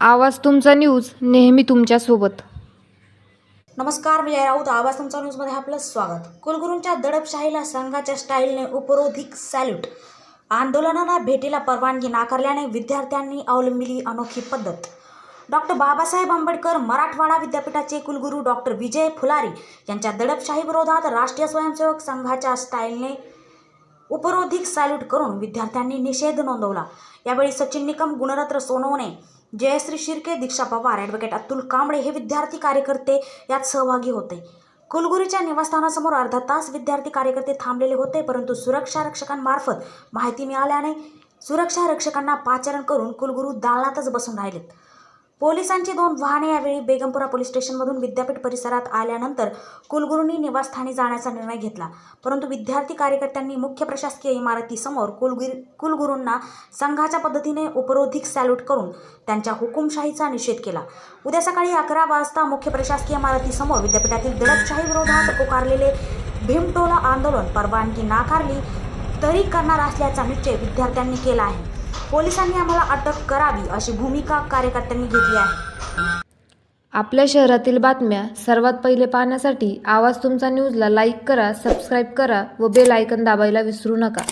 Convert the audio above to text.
आवाज तुमचा न्यूज नेहमी तुमच्यासोबत. नमस्कार मी जय राऊत. आवाज तुमचा न्यूजमध्ये आपलं स्वागत. कुलगुरूंच्या दडपशाहीला संघाच्या स्टाईलने उपरोधिक सॅल्यूट आंदोलनाला भेटीला परवानगी नाकारल्याने विद्यार्थ्यांनी अवलंबिली अनोखी पद्धत. डॉक्टर बाबासाहेब आंबेडकर मराठवाडा विद्यापीठाचे कुलगुरू डॉक्टर विजय फुलारी यांच्या दडपशाही विरोधात राष्ट्रीय स्वयंसेवक संघाच्या स्टाईलने उपरोधिक सॅल्यूट करून विद्यार्थ्यांनी निषेध नोंदवला. यावेळी सचिन निकम गुणरत्न सोनवणे जयश्री शिर्के दीक्षा पवार ॲडव्होकेट अतुल कांबळे हे विद्यार्थी कार्यकर्ते यात सहभागी होते. कुलगुरूच्या निवासस्थानासमोर अर्धा तास विद्यार्थी कार्यकर्ते थांबलेले होते परंतु सुरक्षा रक्षकांमार्फत माहिती मिळाल्याने सुरक्षा रक्षकांना पाचारण करून कुलगुरू दालनातच बसून राहिलेत. पोलिसांची दोन वाहने यावेळी बेगमपुरा पोलीस स्टेशनमधून विद्यापीठ परिसरात आल्यानंतर कुलगुरूंनी निवासस्थानी जाण्याचा निर्णय घेतला. परंतु विद्यार्थी कार्यकर्त्यांनी मुख्य प्रशासकीय इमारतीसमोर कुलगुर कुलगुरूंना संघाच्या पद्धतीने उपरोधिक सॅल्यूट करून त्यांच्या हुकुमशाहीचा निषेध केला. उद्या सकाळी अकरा वाजता मुख्य प्रशासकीय इमारतीसमोर विद्यापीठातील दडपशाही विरोधात पुकारलेले भीमटोला आंदोलन परवानगी नाकारली तरी करणार असल्याचा निश्चय विद्यार्थ्यांनी केला आहे. पोलिसांनी आम्हाला अटक करावी अशी भूमिका कार्यकर्त्यांनी घेतली आहे. आपल्या शहरातील बातम्या सर्वात पहिले पाहण्यासाठी आवाज तुमचा न्यूजला लाईक करा सबस्क्राईब करा व बेल आयकन दाबायला विसरू नका.